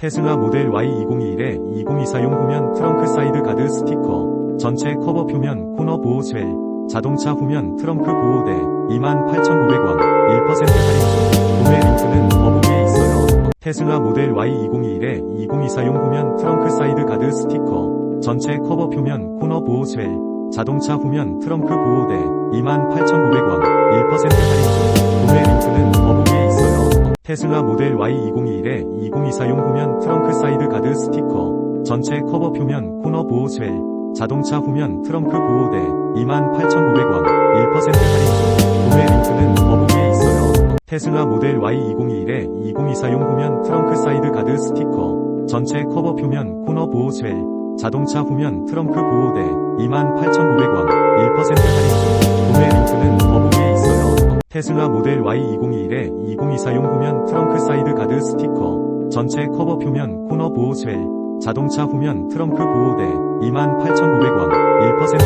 테슬라 모델 Y2021에 2024용 후면 트렁크 사이드 가드 스티커, 전체 커버 표면 코너 보호 쉘, 자동차 후면 트렁크 보호대 28,900원, 1% 할인 중, 구매 링크는 더보기에 있어요. 테슬라 모델 Y2021에 2024용 후면 트렁크 사이드 가드 스티커, 전체 커버 표면 코너 보호 쉘, 자동차 후면 트렁크 보호대 28,900원, 테슬라 모델 Y2021에 2024용 후면 트렁크 사이드 가드 스티커, 전체 커버 표면 코너 보호 쉘, 자동차 후면 트렁크 보호대 28,900원, 1% 할인 중, 구매 링크는 더보기에 있어요. 테슬라 모델 Y2021에 2024용 후면 트렁크 사이드 가드 스티커, 전체 커버 표면 코너 보호 쉘, 자동차 후면 트렁크 보호대 28,900원, 테슬라 모델 Y2021에 2024용 후면 트렁크 사이드 가드 스티커, 전체 커버 표면 코너 보호 쉘, 자동차 후면 트렁크 보호대 28,900원, 1% 할인